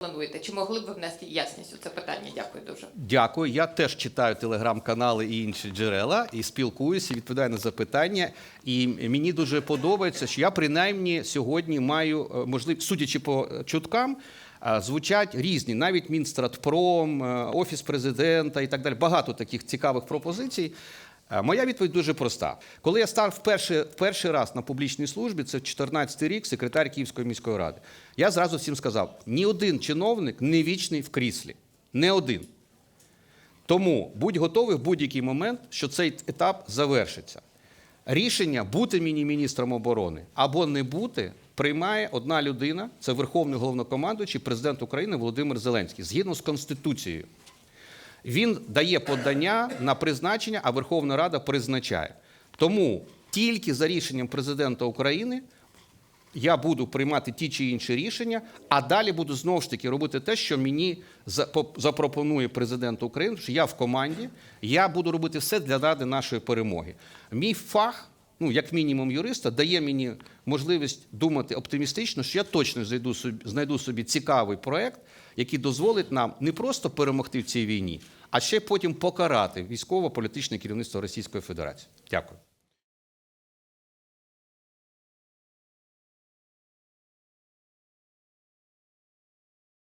плануєте? Чи могли б ви внести ясність у це питання? Дякую дуже. Дякую. Я теж читаю телеграм-канали і інші джерела і спілкуюся, відповідаю на запитання. І мені дуже подобається, що я принаймні сьогодні маю е, можливість, судячи по чуткам. е, Звучать різні, навіть Мінстратпром, е, Офіс президента і так далі. Багато таких цікавих пропозицій. Е, Моя відповідь дуже проста. Коли я став вперше, перший раз на публічній службі, це 14 рік, секретар Київської міської ради, я зразу всім сказав: ні один чиновник не вічний в кріслі. Не один. Тому будь готовий в будь-який момент, що цей етап завершиться. Рішення бути міні-міністром оборони або не бути приймає одна людина, це Верховний головнокомандуючий, президент України Володимир Зеленський, згідно з Конституцією. Він дає подання на призначення, а Верховна Рада призначає. Тому тільки за рішенням президента України я буду приймати ті чи інші рішення, а далі буду знову ж таки робити те, що мені запропонує президент України, що я в команді, я буду робити все для ради нашої перемоги. Мій фах, ну як мінімум юриста, дає мені можливість думати оптимістично, що я точно знайду собі, знайду собі цікавий проект, який дозволить нам не просто перемогти в цій війні, а ще потім покарати військово-політичне керівництво Російської Федерації. Дякую.